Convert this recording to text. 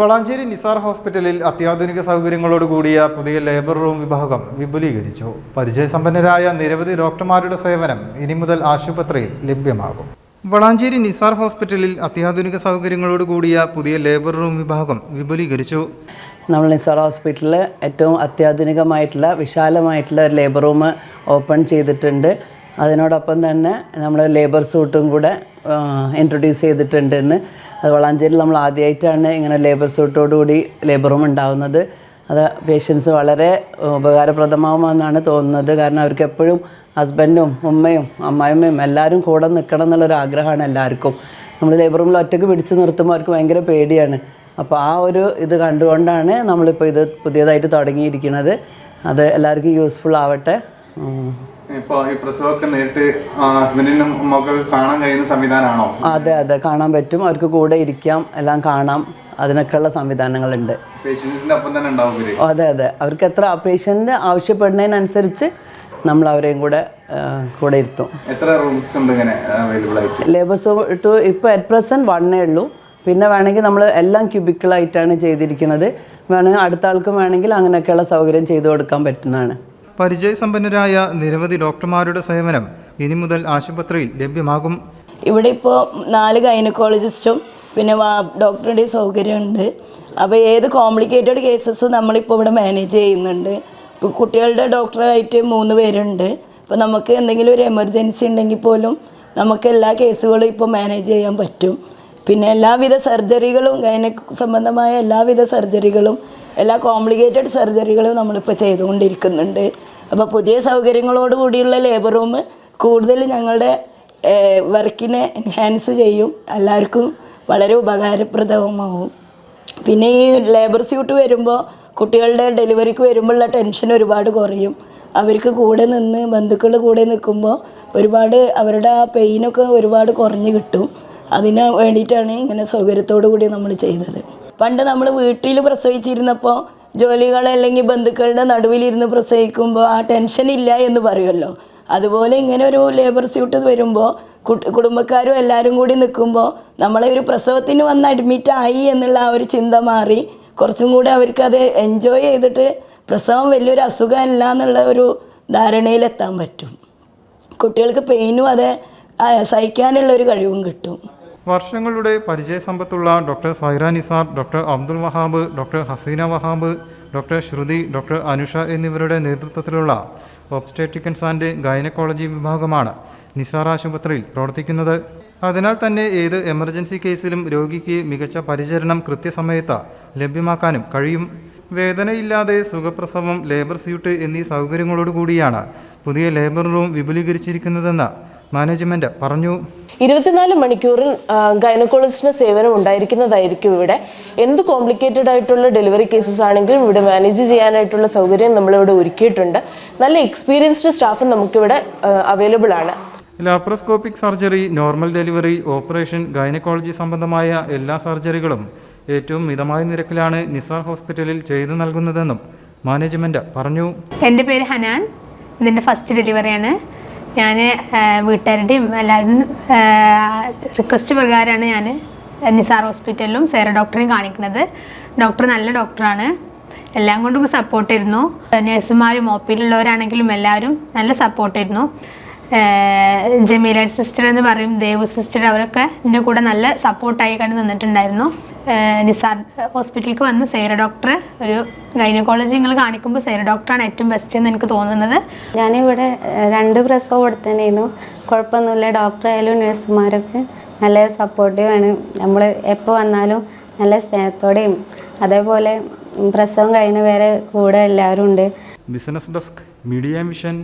വളാഞ്ചേരി നിസാർ ഹോസ്പിറ്റലിൽ അത്യാധുനിക സൗകര്യങ്ങളോട് കൂടിയ പുതിയ ലേബർ റൂം വിഭാഗം വിപുലീകരിച്ചു. പരിചയസമ്പന്നരായ നിരവധി ഡോക്ടർമാരുടെ സേവനം ഇനി മുതൽ ആശുപത്രിയിൽ ലഭ്യമാകും. വളാഞ്ചേരി നിസാർ ഹോസ്പിറ്റലിൽ അത്യാധുനിക സൗകര്യങ്ങളോട് കൂടിയ പുതിയ ലേബർ റൂം വിഭാഗം വിപുലീകരിച്ചു. നമ്മൾ നിസാർ ഹോസ്പിറ്റലിൽ ഏറ്റവും അത്യാധുനികമായിട്ടുള്ള വിശാലമായിട്ടുള്ള ഒരു ലേബർ റൂം ഓപ്പൺ ചെയ്തിട്ടുണ്ട്. അതിനോടൊപ്പം തന്നെ നമ്മൾ ലേബർ സൂട്ടും കൂടെ ഇൻട്രൊഡ്യൂസ് ചെയ്തിട്ടുണ്ട് ഇന്ന് അത് വളാഞ്ചേരിയിൽ നമ്മൾ ആദ്യമായിട്ടാണ് ഇങ്ങനെ ലേബർ സൂട്ടോടുകൂടി ലേബർ റൂം ഉണ്ടാവുന്നത്. അത് പേഷ്യൻസ് വളരെ ഉപകാരപ്രദമാവുമെന്നാണ് തോന്നുന്നത്. കാരണം അവർക്ക് എപ്പോഴും ഹസ്ബൻഡും ഉമ്മയും അമ്മായിമ്മയും എല്ലാവരും കൂടെ നിൽക്കണം എന്നുള്ളൊരു ആഗ്രഹമാണ് എല്ലാവർക്കും. നമ്മൾ ലേബർ റൂമിൽ ഒറ്റയ്ക്ക് പിടിച്ചു നിർത്തുമ്പോൾ അവർക്ക് ഭയങ്കര പേടിയാണ്. അപ്പോൾ ആ ഒരു ഇത് കണ്ടുകൊണ്ടാണ് നമ്മളിപ്പോൾ ഇത് പുതിയതായിട്ട് തുടങ്ങിയിരിക്കുന്നത്. അത് എല്ലാവർക്കും യൂസ്ഫുൾ ആവട്ടെ. ഉം. ഇപ്പൊ ഈ പ്രസവമൊക്കെ നേരിട്ട് ഹസ്ബൻഡിനും ഉമ്മക്കൊക്കെ കാണാൻ കഴിയുന്ന സംവിധാനമാണോ? അതെ അതെ. കാണാൻ പറ്റും. അവർക്ക് കൂടെ ഇരിക്കാം. എല്ലാം കാണാം. അതിനൊക്കെയുള്ള സംവിധാനങ്ങളുണ്ട്. പേഷ്യൻസിന്റെ ഒപ്പം തന്നെ ഉണ്ടാവും അതെ അതെ. അവർക്ക് എത്ര പേഷ്യന്റ് ആവശ്യപ്പെടുന്നതിനനുസരിച്ച് നമ്മൾ അവരെയും കൂടെ കൂടെ ഇരുത്തും. എത്ര റൂംസ് ഉണ്ട് ഇങ്ങനെ അവൈലബിൾ ആയിട്ട്? ലേബേഴ്സ് ടു ഇപ്പോൾ അറ്റ് പ്രസന്റ് വണ്ണേ ഉള്ളൂ. പിന്നെ വേണമെങ്കിൽ നമ്മൾ എല്ലാം ക്യൂബിക്കിളായിട്ടാണ് ചെയ്തിരിക്കുന്നത്. വേണമെങ്കിൽ അടുത്ത ആൾക്കും വേണമെങ്കിൽ അങ്ങനെയൊക്കെയുള്ള സൗകര്യം ചെയ്തു കൊടുക്കാൻ പറ്റുന്നതാണ്. പരിചയസമ്പന്നരായ നിരവധി ഡോക്ടർമാരുടെ സേവനം ഇനി മുതൽ ആശുപത്രിയിൽ ലഭ്യമാകും. ഇവിടെ ഇപ്പോൾ നാല് ഗൈനക്കോളജിസ്റ്റും പിന്നെ ഡോക്ടറുടെ സൗകര്യമുണ്ട്. അപ്പോൾ ഏത് കോംപ്ലിക്കേറ്റഡ് കേസസും നമ്മളിപ്പോൾ ഇവിടെ മാനേജ് ചെയ്യുന്നുണ്ട്. ഇപ്പോൾ കുട്ടികളുടെ ഡോക്ടറായിട്ട് മൂന്ന് പേരുണ്ട്. അപ്പോൾ നമുക്ക് എന്തെങ്കിലും ഒരു എമർജൻസി ഉണ്ടെങ്കിൽ പോലും നമുക്ക് എല്ലാ കേസുകളും ഇപ്പോൾ മാനേജ് ചെയ്യാൻ പറ്റും. പിന്നെ എല്ലാവിധ സർജറികളും ഗൈനക് സംബന്ധമായ എല്ലാവിധ സർജറികളും എല്ലാ കോംപ്ലിക്കേറ്റഡ് സർജറികളും നമ്മളിപ്പോൾ ചെയ്തുകൊണ്ടിരിക്കുന്നുണ്ട്. അപ്പോൾ പുതിയ സൗകര്യങ്ങളോട് കൂടിയുള്ള ലേബർ റൂം കൂടുതൽ ഞങ്ങളുടെ വർക്കിനെ എൻഹാൻസ് ചെയ്യും. എല്ലാവർക്കും വളരെ ഉപകാരപ്രദവുമാവും. പിന്നെ ഈ ലേബർ സ്യൂട്ട് വരുമ്പോൾ കുട്ടികളുടെ ഡെലിവറിക്ക് വരുമ്പോഴുള്ള ടെൻഷൻ ഒരുപാട് കുറയും. അവർക്ക് കൂടെ നിന്ന് ബന്ധുക്കൾ കൂടെ നിൽക്കുമ്പോൾ ഒരുപാട് അവരുടെ ആ പെയിനൊക്കെ ഒരുപാട് കുറഞ്ഞ് കിട്ടും. അതിന് വേണ്ടിയിട്ടാണ് ഇങ്ങനെ സൗകര്യത്തോടു കൂടി നമ്മൾ ചെയ്തത്. പണ്ട് നമ്മൾ വീട്ടിൽ പ്രസവിച്ചിരുന്നപ്പോൾ ജോലികൾ അല്ലെങ്കിൽ ബന്ധുക്കളുടെ നടുവിലിരുന്ന് പ്രസവിക്കുമ്പോൾ ആ ടെൻഷൻ ഇല്ല എന്ന് പറയുമല്ലോ. അതുപോലെ ഇങ്ങനെ ഒരു ലേബർ സ്യൂട്ട് വരുമ്പോൾ കുടുംബക്കാരും എല്ലാവരും കൂടി നിൽക്കുമ്പോൾ നമ്മളെ ഒരു പ്രസവത്തിന് വന്ന് അഡ്മിറ്റ് ആയി എന്നുള്ള ആ ഒരു ചിന്ത മാറി കുറച്ചും കൂടി അവർക്കത് എൻജോയ് ചെയ്തിട്ട് പ്രസവം വലിയൊരു അസുഖമല്ല എന്നുള്ള ഒരു ധാരണയിലെത്താൻ പറ്റും. കുട്ടികൾക്ക് പെയിനും അത് സഹിക്കാനുള്ള ഒരു കഴിവും കിട്ടും. വർഷങ്ങളുടെ പരിചയസമ്പത്തുള്ള doctor Saira Nisar doctor Abdul Wahab doctor Haseena Wahab doctor Shruthi doctor Anusha എന്നിവരുടെ നേതൃത്വത്തിലുള്ള ഒബ്സ്റ്റേറ്റിക്കൻസ് ആൻഡ് ഗൈനക്കോളജി വിഭാഗമാണ് നിസാർ ആശുപത്രിയിൽ പ്രവർത്തിക്കുന്നത്. അതിനാൽ തന്നെ ഏത് എമർജൻസി കേസിലും രോഗിക്ക് മികച്ച പരിചരണം കൃത്യസമയത്ത് ലഭ്യമാക്കാനും കഴിയും. വേദനയില്ലാതെ സുഖപ്രസവം ലേബർ സ്യൂട്ട് എന്നീ സൗകര്യങ്ങളോടുകൂടിയാണ് പുതിയ ലേബർ റൂം വിപുലീകരിച്ചിരിക്കുന്നതെന്ന് മാനേജ്മെന്റ് പറഞ്ഞു. ഇരുപത്തിനാല് മണിക്കൂറിൽ ഗൈനക്കോളജിസ്റ്റിന് സേവനം ഉണ്ടായിരിക്കുന്നതായിരിക്കും ഇവിടെ. എന്ത് കോംപ്ലിക്കേറ്റഡ് ആയിട്ടുള്ള ഡെലിവറി കേസസ് ആണെങ്കിലും ഇവിടെ മാനേജ് ചെയ്യാനായിട്ടുള്ള സൗകര്യം നമ്മളിവിടെ ഒരുക്കിയിട്ടുണ്ട്. നല്ല എക്സ്പീരിയൻസ്ഡ് സ്റ്റാഫ് നമുക്കിവിടെ അവൈലബിൾ ആണ്. Laparoscopic surgery normal delivery operation gynaecology സംബന്ധമായ എല്ലാ സർജറികളും ഏറ്റവും മിതമായ നിരക്കിലാണ് നിസാർ ഹോസ്പിറ്റലിൽ ചെയ്തു നൽകുന്നതെന്നും മാനേജ്മെന്റ് പറഞ്ഞു. എന്റെ പേര് ഹനാൻ. ഇതിന്റെ ഫസ്റ്റ് ഡെലിവറിയാണ് ഞാൻ വീട്ടുകാരുടെയും എല്ലാവരും റിക്വസ്റ്റ് പ്രകാരമാണ് ഞാൻ നിസാർ ഹോസ്പിറ്റലിലും സേറ ഡോക്ടറെയും കാണിക്കുന്നത്. ഡോക്ടർ നല്ല ഡോക്ടറാണ്. എല്ലാം കൊണ്ടും സപ്പോർട്ടായിരുന്നു നഴ്സുമാരും ഒ പിയിലുള്ളവരാണെങ്കിലും എല്ലാവരും നല്ല സപ്പോർട്ടായിരുന്നു ജമീല സിസ്റ്റർ എന്ന് പറയും ദേവു സിസ്റ്റർ അവരൊക്കെ എന്റെ കൂടെ നല്ല സപ്പോർട്ടായി കണ്ട് നിന്നിട്ടുണ്ടായിരുന്നു. നിസാർ ഹോസ്പിറ്റലിലേക്ക് വന്ന് സേര ഡോക്ടർ ഒരു ഗൈനക്കോളജി നിങ്ങൾ കാണിക്കുമ്പോൾ സേര ഡോക്ടറാണ് ഏറ്റവും ബെസ്റ്റ് എന്ന് എനിക്ക് തോന്നുന്നത്. ഞാനിവിടെ രണ്ട് പ്രസവം കൊടുത്തതന്നെയായിരുന്നു കുഴപ്പമൊന്നുമില്ല ഡോക്ടറായാലും നഴ്സുമാരൊക്കെ നല്ല സപ്പോർട്ടീവാണ് നമ്മൾ എപ്പോൾ വന്നാലും നല്ല സ്നേഹത്തോടെയും അതേപോലെ പ്രസവം കഴിയുന്ന വരെ കൂടെ എല്ലാവരും ഉണ്ട്. Business desk media vision